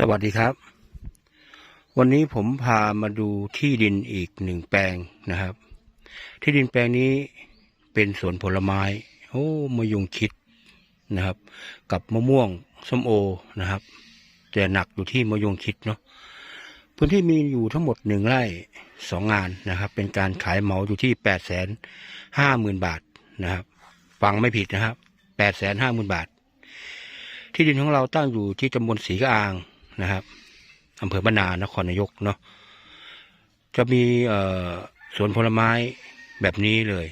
สวัสดีครับ วันนี้ผมพามาดูที่ดินอีกหนึ่งแปลงนะครับ ที่ดินแปลงนี้เป็นสวนผลไม้โอ้มะยงคิดนะครับ กับมะม่วงส้มโอนะครับ แต่หนักอยู่ที่มะยงคิดเนาะพื้นที่มีอยู่ทั้งหมดหนึ่งไร่สองงานนะครับ เป็นการขายเหมาอยู่ที่แปดแสนห้าหมื่นบาทนะครับ ฟังไม่ผิดนะครับแปดแสนห้าหมื่นบาทที่ดินของเราตั้งอยู่ที่ตำบลศรีกะอาง นะครับอำเภอบ้านนานครนายกเนาะจะมีสวนผลไม้แบบนี้เลย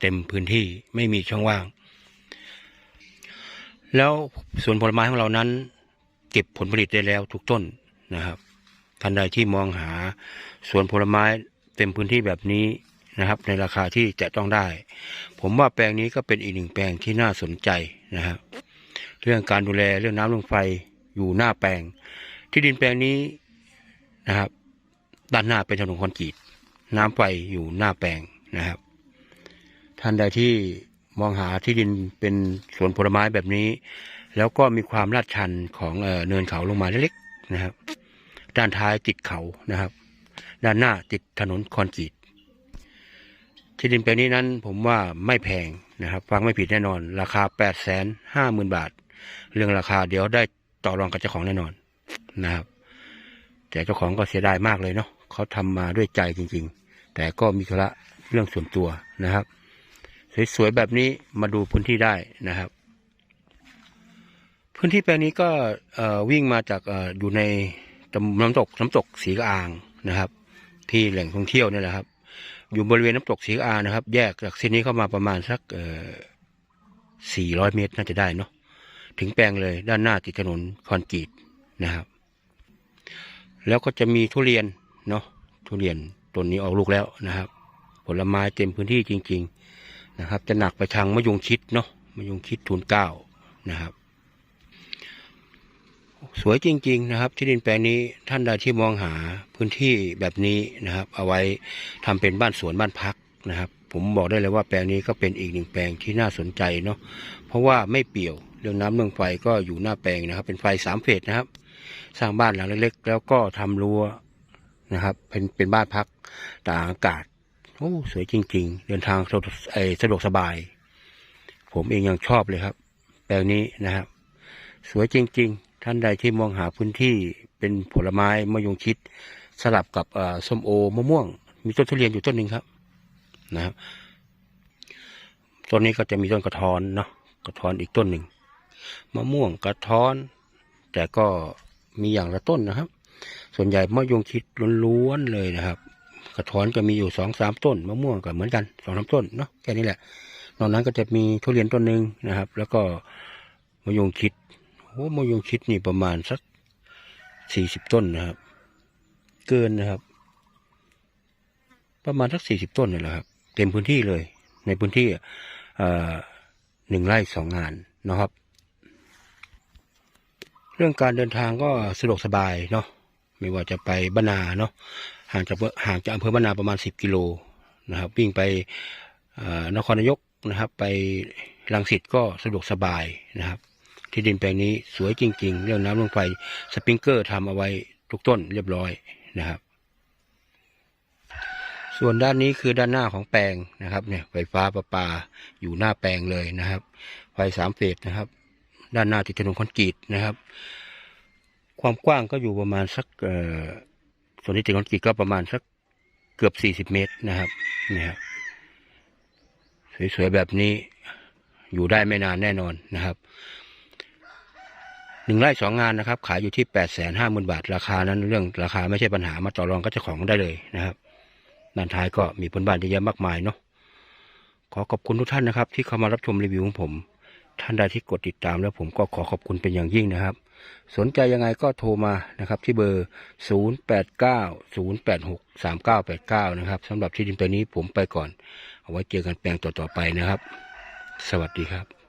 เต็มพื้นที่ไม่มีช่องว่าง แล้วสวนผลไม้ของเรานั้น เก็บผลผลิตได้แล้วทุกต้นนะครับท่านใดที่มองหาสวนผลไม้เต็มพื้นที่แบบนี้นะครับ ในราคาที่จะต้องได้ ผมว่าแปลงนี้ก็เป็นอีกหนึ่งแปลงที่น่าสนใจนะครับ เรื่องการดูแลเรื่องน้ำเรื่องไฟ อยู่หน้าแปลง ที่ดินแปลงนี้นะครับ ด้านหน้าเป็นถนนคอนกรีตน้ำไฟอยู่หน้าแปลงนะครับ ท่านใดที่มองหาที่ดินเป็นสวนผลไม้แบบนี้ แล้วก็มีความลาดชันของเอ่อเนินเขาลงมาเล็กๆนะครับ ด้านท้ายติดเขานะครับ ด้านหน้าติดถนนคอนกรีตที่ดินแปลงนี้นั้นผมว่าไม่แพงนะครับ ฟังไม่ผิดแน่นอน ราคาแปดแสนห้าหมื่นบาท เรื่องราคาเดี๋ยวได้ ต่อรองกับเจ้าของแน่นอนนะครับ แต่เจ้าของก็เสียดายมากเลยเนาะเขาทำมาด้วยใจจริง ๆ แต่ก็มีธุระเรื่องส่วนตัวนะครับ สวยๆแบบนี้มาดูพื้นที่ได้นะครับ พื้นที่แปลงนี้ก็วิ่งมาจากออยู่ในน้ำตกน้ำตกสีกระอางนะครับ ที่แหล่งท่องเที่ยวนี่แหละครับ อยู่บริเวณน้ำตกสีกระอางนะครับ แยกจากเส้นนี้เข้ามาประมาณสักสี่ร้อยเมตรน่าจะได้เนาะ ถึงแปลงเลยด้านหน้าติดถนนคอนกรีตนะครับ แล้วก็จะมีทุเรียนเนาะทุเรียนต้นนี้ออกลูกแล้วนะครับ ผลไม้เต็มพื้นที่จริง ๆนะครับ จะหนักไปทางมะยงชิดเนาะมะยงชิดทุนเก้านะครับ สวยจริง ๆ นะครับ ที่ดินแปลงนี้ท่านใดที่มองหาพื้นที่แบบนี้นะครับ เอาไว้ทำเป็นบ้านสวนบ้านพักนะครับ ผมบอกได้เลยว่าแปลงนี้ก็เป็นอีกหนึ่งแปลงที่น่าสนใจเนาะเพราะว่าไม่เปี่ยว เรื่องน้ำเรื่องไฟก็อยู่หน้าแปลงนะครับ เป็นไฟสามเฟสนะครับ สร้างบ้านหลังเล็กๆ แล้วก็ทำรั้วนะครับ เป็นเป็นบ้านพักตากอากาศโอ้สวยจริง ๆ เดินทางสะดวกสะดวกสบาย ผมเองยังชอบเลยครับ แปลงนี้นะครับ สวยจริง ๆ ท่านใดที่มองหาพื้นที่เป็นผลไม้มะยงชิด สลับกับส้มโอมะม่วง มีต้นทุเรียนอยู่ต้นหนึ่งครับ นะครับต้นนี้ก็จะมีต้นกระท้อนเนาะกระท้อนอีกต้นหนึ่ง มะม่วงกระท้อน แต่ก็มีอย่างละต้นนะครับ ส่วนใหญ่มะยงชิดล้วนๆเลยนะครับ กระท้อนก็มีอยู่สองสามต้นมะม่วงก็เหมือนกันสองสามต้นเนาะแค่นี้แหละนอกนั้นก็จะมีทุเรียนต้นหนึ่งนะครับ แล้วก็มะยงชิดโอ้มะยงชิดนี่ประมาณสักสี่สิบต้นนะครับ เกินนะครับ ประมาณสักสี่สิบต้นนี่แหละครับเต็มพื้นที่เลย ในพื้นที่อ่อหนึ่งไร่สองงานนะครับ เรื่องการเดินทางก็สะดวกสบายเนาะไม่ว่าจะไปบ้านนาเนาะห่างจากห่างจากอำเภอบ้านนาประมาณสิบกิโลนะครับ วิ่งไปนครนายกนะครับ ไปลังสิตก็สะดวกสบายนะครับ ที่ดินแปลงนี้สวยจริง ๆ เรื่องน้ำเรื่องไฟสปริงเกอร์ทำเอาไว้ทุกต้นเรียบร้อยนะครับ ส่วนด้านนี้คือด้านหน้าของแปลงนะครับ เนี่ยไฟฟ้าประปาอยู่หน้าแปลงเลยนะครับ ไฟสามเฟสนะครับ ด้านหน้าติดถนนคอนกรีตนะครับ ความกว้างก็อยู่ประมาณสักส่วนที่ติดคอนกรีตก็ประมาณสักเกือบสี่สิบเมตรนะครับนี่ครับสวยๆแบบนี้อยู่ได้ไม่นานแน่นอนนะครับหนึ่งไร่สองงานนะครับ ขายอยู่ที่แปดแสนห้าหมื่นบาท ราคานั้นเรื่องราคาไม่ใช่ปัญหามาต่อรองกับเจ้าของได้เลยนะครับด้านท้ายก็มีผลบ้านเยอะแยะมากมายเนาะขอขอบคุณทุกท่านนะครับ ที่เข้ามารับชมรีวิวของผม ท่านใดที่กดติดตามแล้วผมก็ขอขอบคุณเป็นอย่างยิ่งนะครับ สนใจยังไงก็โทรมานะครับ ที่เบอร์ 0890863989 นะครับสำหรับที่ดินแปลงนี้ผมไปก่อน เอาไว้เจอกันแปลงต่อๆไปนะครับ สวัสดีครับ